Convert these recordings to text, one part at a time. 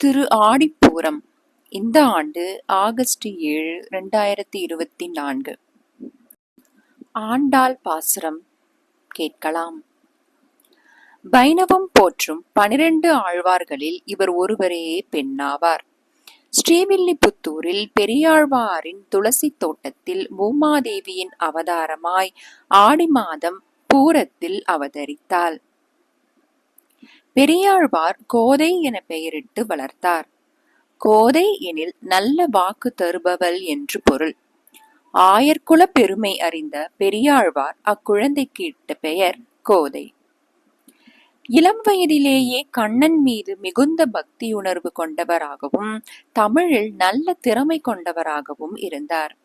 திரு ஆடிப்பூரம் இந்த ஆண்டு ஆகஸ்ட் ஏழு ரெண்டாயிரத்தி இருபத்தி நான்கு. ஆண்டாள் பாசுரம் கேட்கலாம். வைணவம் போற்றும் பனிரெண்டு ஆழ்வார்களில் இவர் ஒருவரே பெண்ணாவார். ஸ்ரீவில்லிபுத்தூரில் பெரியாழ்வாரின் துளசி தோட்டத்தில் பூமாதேவியின் அவதாரமாய் ஆடி மாதம் பூரத்தில் அவதரித்தாள். பெரியாழ்வார் கோதை என பெயரிட்டு வளர்த்தார். கோதை எனில் நல்ல வாக்கு தருபவள் என்று பொருள். ஆயர்குல பெருமை அறிந்த பெரியாழ்வார் அக்குழந்தைக்கு இட்ட பெயர் கோதை. இளம் வயதிலேயே கண்ணன் மீது மிகுந்த பக்தியுணர்வு கொண்டவராகவும் தமிழில் நல்ல திறமை கொண்டவராகவும் இருந்தார்.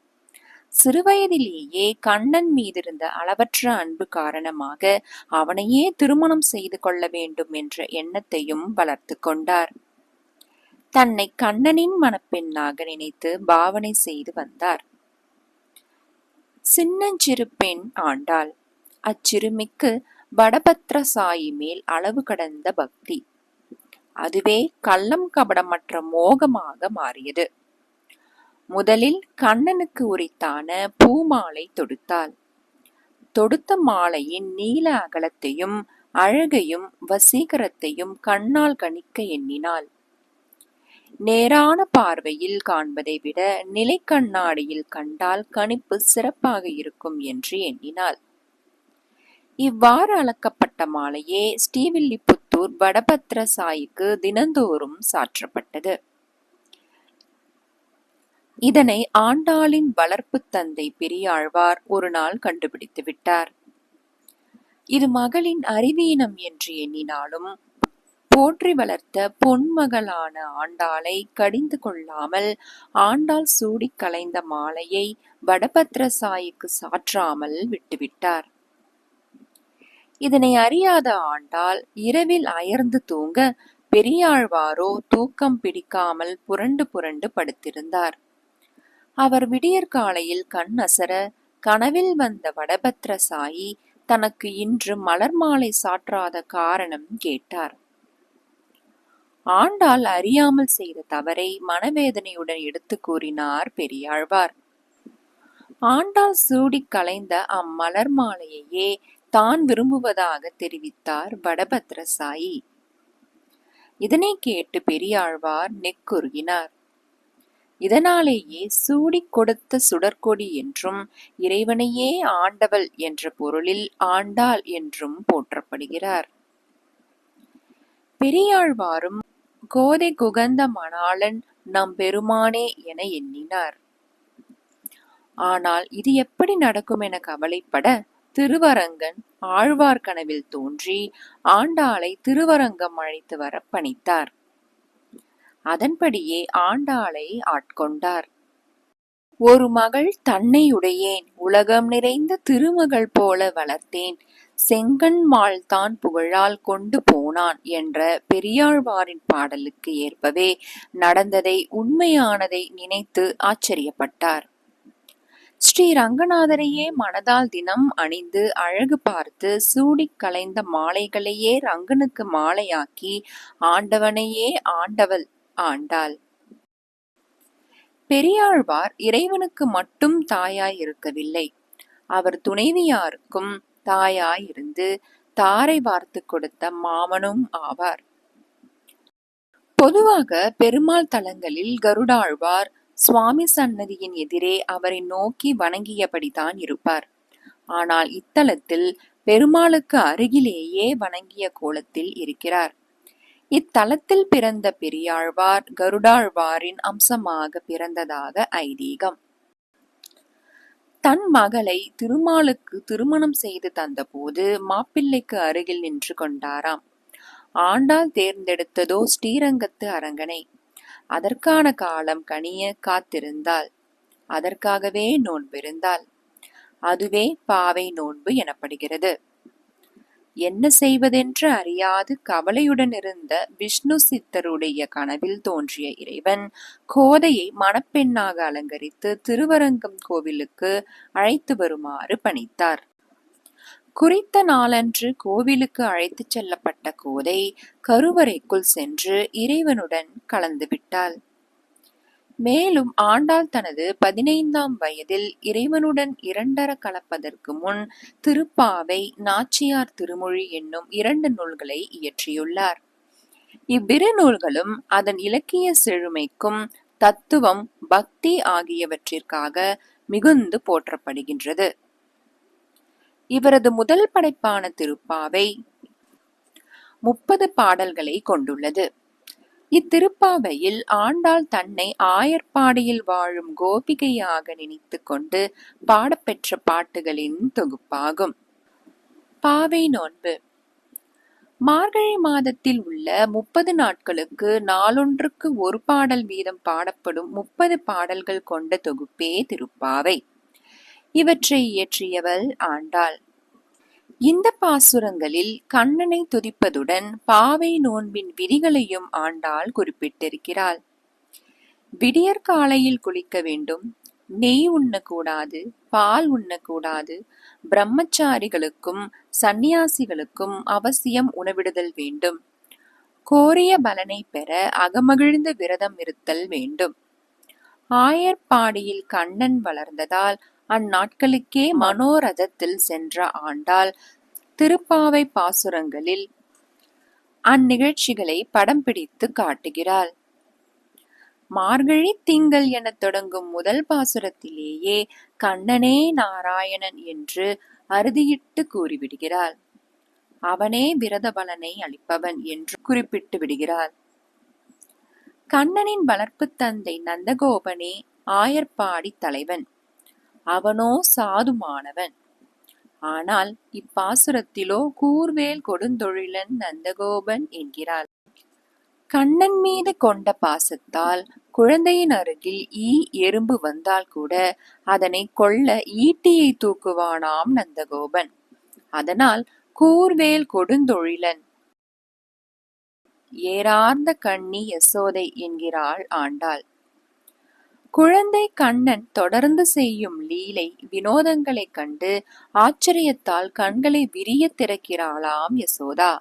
சிறுவயதிலேயே கண்ணன் மீதிருந்த அளவற்ற அன்பு காரணமாக அவனையே திருமணம் செய்து கொள்ள வேண்டும் என்ற எண்ணத்தையும் வளர்த்து கொண்டார். தன்னை கண்ணனின் மணப்பெண்ணாக நினைத்து பாவனை செய்து வந்தார். சின்னஞ்சிறு பெண் ஆண்டாள். அச்சிறுமிக்கு வடபத்ர சாயி மேல் அளவு கடந்த பக்தி. அதுவே கள்ளம் கபடமற்ற மோகமாக மாறியது. முதலில் கண்ணனுக்கு உரித்தான பூமாலை தொடுத்தாள். தொடுத்த மாலையின் நீல அகலத்தையும் அழகையும் வசீகரத்தையும் கண்ணால் கணிக்க எண்ணினாள். நேரான பார்வையில் காண்பதை விட நிலை கண்ணாடியில் கண்டால் கணிப்பு சிறப்பாக இருக்கும் என்று எண்ணினாள். இவ்வாறு அளக்கப்பட்ட மாலையே ஸ்ரீவில்லிபுத்தூர் வடபத்ர சாயிக்கு தினந்தோறும் சாற்றப்பட்டது. இதனை ஆண்டாளின் வளர்ப்பு தந்தை பெரியாழ்வார் ஒரு நாள் கண்டுபிடித்து விட்டார். இது மகளின் அறிவீனம் என்று எண்ணினாலும் போற்றி வளர்த்த பொன்மகளான ஆண்டாளை கடிந்து கொள்ளாமல் ஆண்டாள் சூடி கலைந்த மாலையை வடபத்ரசாயிக்கு சாற்றாமல் விட்டுவிட்டார். இதனை அறியாத ஆண்டாள் இரவில் அயர்ந்து தூங்க பெரியாழ்வாரோ தூக்கம் பிடிக்காமல் புரண்டு புரண்டு படுத்திருந்தார். அவர் விடியற்காலையில் கண் அசர கனவில் வந்த வடபத்ர சாயி தனக்கு இன்று மலர் மாலை சாற்றாத காரணம் கேட்டார். ஆண்டாள் அறியாமல் செய்த தவறை மனவேதனையுடன் எடுத்து கூறினார் பெரியாழ்வார். ஆண்டாள் சூடி கலைந்த அம்மலர் மாலையையே தான் விரும்புவதாக தெரிவித்தார் வடபத்ர சாயி இதனை கேட்டு பெரியாழ்வார் நெக்குருகினார் இதனாலேயே சூடிக் கொடுத்த சுடற்கொடி என்றும் இறைவனையே ஆண்டவள் என்ற பொருளில் ஆண்டாள் என்றும் போற்றப்படுகிறார். பெரியாழ்வாரும் கோதை குகந்த மணாளன் நம் பெருமானே என எண்ணினார். ஆனால் இது எப்படி நடக்கும் என கவலைப்பட திருவரங்கன் ஆழ்வார்கனவில் தோன்றி ஆண்டாளை திருவரங்கம் அழைத்து வர பணித்தார். அதன்படியே ஆண்டாளை ஆட்கொண்டார். ஒரு மகள் தன்னை உடையேன் உலகம் நிறைந்த திருமகள் போல வளர்த்தேன் செங்கன்மாள் மால்தான் புகழால் கொண்டு போனான் என்ற பெரியாழ்வாரின் பாடலுக்கு ஏற்பவே நடந்ததை உண்மையானதை நினைத்து ஆச்சரியப்பட்டார். ஸ்ரீ ரங்கநாதரையே மனதால் தினம் அணிந்து அழகு பார்த்து சூடிக் கலைந்த மாலைகளையே ரங்கனுக்கு மாலையாக்கி ஆண்டவனையே ஆண்டவள் ஆண்டாள். பெரியாழ்வார் இறைவனுக்கு மட்டும் தாயாய் இருக்கவில்லை அவர் துணைவியாருக்கும் தாயாய் இருந்து தாரை வார்த்து கொடுத்த மாமனும் ஆவார். பொதுவாக பெருமாள் தலங்களில் கருடாழ்வார் சுவாமி சன்னதியின் எதிரே அவரை நோக்கி வணங்கியபடிதான் இருப்பார். ஆனால் இத்தலத்தில் பெருமாளுக்கு அருகிலேயே வணங்கிய கோலத்தில் இருக்கிறார். இத்தலத்தில் பிறந்த பெரியாழ்வார் கருடாழ்வாரின் அம்சமாக பிறந்ததாக ஐதீகம். தன் மகளை திருமாலுக்கு திருமணம் செய்து தந்தபோது மாப்பிள்ளைக்கு அருகில் நின்று கொண்டாராம். ஆண்டாள் தேர்ந்தெடுத்ததோ ஸ்ரீரங்கத்து அரங்கனை. அதற்கான காலம் கனிய காத்திருந்தாள். அதற்காகவே நோன்பிருந்தாள் அதுவே பாவை நோன்பு எனப்படுகிறது. என்ன செய்வதென்று அறியாது கவலையுடன் இருந்த விஷ்ணு சித்தருடைய கனவில் தோன்றிய இறைவன் கோதையை மணப்பெண்ணாக அலங்கரித்து திருவரங்கம் கோவிலுக்கு அழைத்து வருமாறு பணித்தார். குறித்த நாளன்று கோவிலுக்கு அழைத்துச் செல்லப்பட்ட கோதை கருவறைக்குள் சென்று இறைவனுடன் கலந்துவிட்டாள். மேலும் ஆண்டாள் தனது பதினைந்தாம் வயதில் இறைவனுடன் இரண்டர கலப்பதற்கு முன் திருப்பாவை நாச்சியார் திருமொழி என்னும் இரண்டு நூல்களை இயற்றியுள்ளார். இவ்விரு நூல்களும் அதன் இலக்கிய செழுமைக்கும் தத்துவம் பக்தி ஆகியவற்றிற்காக மிகுந்து போற்றப்படுகின்றது. இவரது முதல் படைப்பான திருப்பாவை முப்பது பாடல்களை கொண்டுள்ளது. இத்திருப்பாவையில் ஆண்டாள் தன்னை ஆயர்பாடியில் வாழும் கோபிகையாக நினைத்து கொண்டு பாடப்பெற்ற பாட்டுகளின் தொகுப்பாகும். பாவை நோன்பு. மார்கழி மாதத்தில் உள்ள முப்பது நாட்களுக்கு நாளொன்றுக்கு ஒரு பாடல் வீதம் பாடப்படும் முப்பது பாடல்கள் கொண்ட தொகுப்பே திருப்பாவை. இவற்றை இயற்றியவள் ஆண்டாள். இந்த பாசுரங்களில் கண்ணனை துதிப்பதுடன் பாவை நோன்பின் விதிகளையும் ஆண்டாள் குறிப்பிட்டிருக்கிறாள். விடியற் காலையில் குளிக்க வேண்டும். நெய் உண்ணக்கூடாது பால் உண்ணக்கூடாது பிரம்மச்சாரிகளுக்கும் சந்நியாசிகளுக்கும் அவசியம் உணவிடுதல் வேண்டும். கோரிய பலனை பெற அகமகிழ்ந்து விரதம் இருத்தல் வேண்டும். ஆயர்பாடியில் கண்ணன் வளர்ந்ததால் அந்நாட்களுக்கே மனோரதத்தில் சென்ற ஆண்டாள். திருப்பாவை பாசுரங்களில் அந்நிகழ்ச்சிகளை படம் பிடித்து காட்டுகிறாள். மார்கழி திங்கள் எனத் தொடங்கும் முதல் பாசுரத்திலேயே கண்ணனே நாராயணன் என்று அறுதியிட்டு கூறிவிடுகிறாள். அவனே விரத பலனை அளிப்பவன் என்று குறிப்பிட்டு விடுகிறார் கண்ணனின் வளர்ப்பு தந்தை நந்தகோபனே ஆயர்பாடி தலைவன் அவனோ சாதுமானவன். ஆனால் இப்பாசுரத்திலோ கூர்வேல் கொடுந்தொழிலன் நந்தகோபன் என்கிறாள். கண்ணன் மீது கொண்ட பாசத்தால் குழந்தையின் அருகில் ஈ எறும்பு வந்தால் கூட அதனை கொல்ல ஈட்டியை தூக்குவானாம் நந்தகோபன். அதனால் கூர்வேல் கொடுந்தொழிலன். ஏறார்ந்த கண்ணி யசோதை என்கிறாள் ஆண்டாள். குழந்தை கண்ணன் தொடர்ந்து செய்யும் லீலை வினோதங்களைக் கண்டு ஆச்சரியத்தால் கண்களை விரிய திறக்கிறாளாம் யசோதா.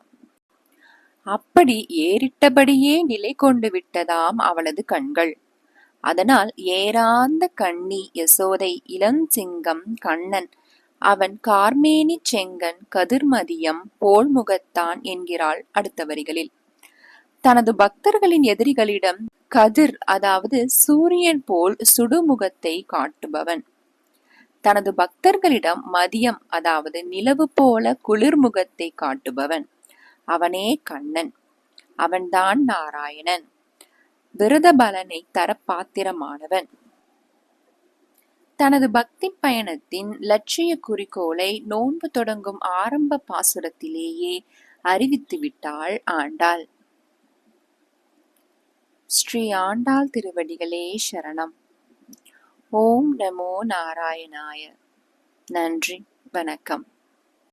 அப்படி ஏறிட்டபடியே நிலை கொண்டு விட்டதாம் அவளது கண்கள். அதனால் ஏறாந்த கண்ணி யசோதை இளஞ்சிங்கம் கண்ணன் அவன் கார்மேனி செங்கன் கதிர்மதியம் போல்முகத்தான் என்கிறாள் அடுத்த வரிகளில் தனது பக்தர்களின் எதிரிகளிடம் கதிர் அதாவது சூரியன் போல் சுடுமுகத்தை காட்டுபவன். தனது பக்தர்களிடம் மதியம் அதாவது நிலவு போல குளிர்முகத்தை காட்டுபவன். அவனே கண்ணன். அவன்தான் நாராயணன். விரத பலனை தர பாத்திரமானவன் தனது பக்தி பயணத்தின் லட்சிய குறிக்கோளை நோன்பு தொடங்கும் ஆரம்ப பாசுரத்திலேயே அறிவித்து விட்டாள் ஆண்டாள். ஸ்ரீ ஆண்டாள் திருவடிகளே சரணம். ஓம் நமோ நாராயணாய. நன்றி வணக்கம்.